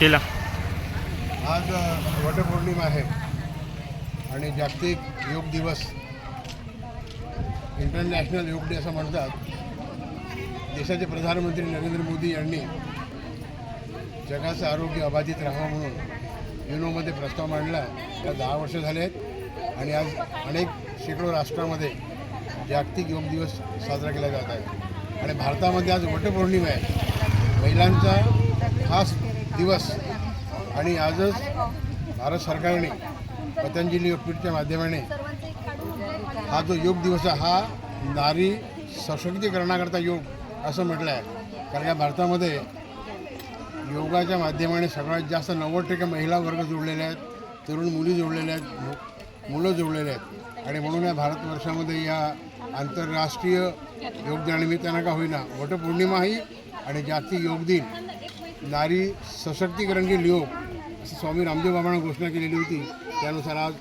केला. आज वटपौर्णिमा आहे. आणि जागतिक योग दिवस इंटरनॅशनल योग डे असं म्हणतात. देशाचे प्रधानमंत्री नरेंद्र मोदी यांनी जगाचं आरोग्य अबाधित राहावं म्हणून युनोमध्ये प्रस्ताव मांडला. त्या दहा वर्ष झाले आहेत आणि आज अनेक शेकडो राष्ट्रामध्ये जागतिक योग दिवस साजरा केला जात आहे. आणि भारतामध्ये आज वटपौर्णिमा आहे. महिलांचा खास दिवस आणि आजच भारत सरकारने पतंजली योगपीठच्या माध्यमाने हा जो योग दिवस आहे हा नारी सशक्तीकरणाकरता योग असं म्हटलं आहे. कारण या भारतामध्ये योगाच्या माध्यमाने सगळ्यात जास्त नव्वद टक्के महिला वर्ग जोडलेले आहेत तरुण मुली जोडलेल्या आहेत मु- मुलं जोडलेले आहेत. आणि म्हणून या भारतवर्षामध्ये या आंतरराष्ट्रीय योग दिनानिमित्तानं का होईना वटपौर्णिमा ही आणि जागतिक योग दिन नारी सशक्तीकरण के योग असं स्वामी रामदेव बाबांना घोषणा केलेली होती। त्यानुसार आज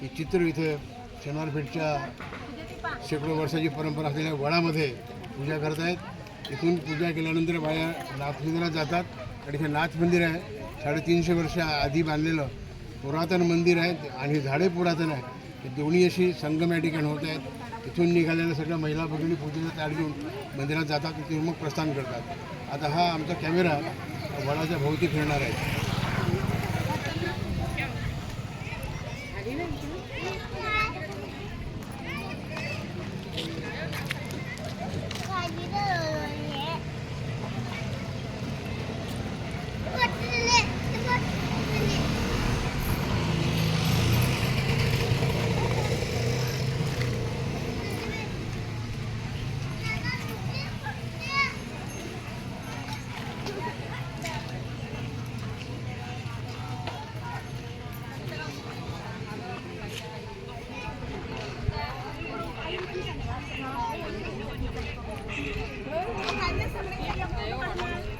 हे चित्र इथे शनिवारपेठच्या शेकडो वर्षाची परंपरा असलेल्या वडामध्ये पूजा करतायत. इथून पूजा केल्यानंतर बाया नाथमंदिरात जातात. आणि इथे नाथ मंदिर आहे. साडेतीनशे वर्ष आधी बांधलेलं पुरातन मंदिर आहे आणि झाडे पुरातन आहे दोन्ही अशी संगम या ठिकाणी होत आहेत. तिथून निघालेल्या सगळ्या महिला भगिनी पूजेला तयार घेऊन मंदिरात जातात. तिथून मग प्रस्थान करतात. आता हा आमचा कॅमेरा वडाच्या भोवती फिरणार आहे.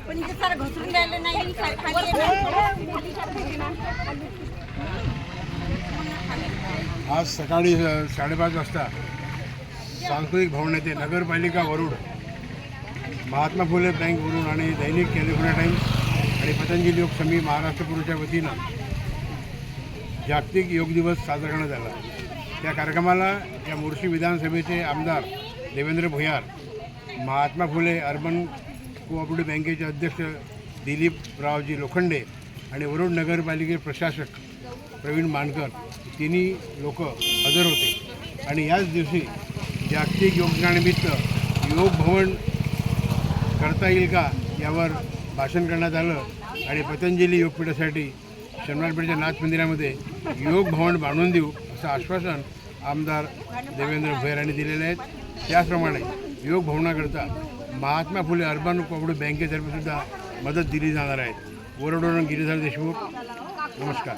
पण इथे सारं घसरून राहिलं नाही. आज सकाळी साडेपाच वाजता सांस्कृतिक भवन येथे नगरपालिका वरुड महात्मा फुले बँक वरून आणि दैनिक कॅलिफोर्निया टाइम्स आणि पतंजली योग समी महाराष्ट्र पुरुषच्या वतीनं जागतिक योग दिवस साजरा करण्यात आला. त्या कार्यक्रमाला या मुर्शी विधानसभेचे आमदार देवेंद्र भुयार महात्मा फुले अर्बन कोऑपरेटिव्ह बँकेचे अध्यक्ष दिलीप रावजी लोखंडे आणि वरुड नगरपालिके प्रशासक प्रवीण मानकर तिन्ही लोक हजर होते. आणि याच दिवशी जागतिक योगदानानिमित्त योग भवन करता येईल का यावर भाषण करण्यात आलं आणि पतंजली योगपीठासाठी शनिवारपेठच्या नाथ मंदिरामध्ये योग भवन बांधून देऊ असं आश्वासन आमदार देवेंद्र भोयर यांनी दिलेले आहेत त्याचप्रमाणे योग भवनाकरता महात्मा फुले अर्बन कोऑपरेटिव्ह बँकेतर्फे सुद्धा मदत दिली जाणार आहे. वरडोरण गिरीधर देशमुख नमस्कार.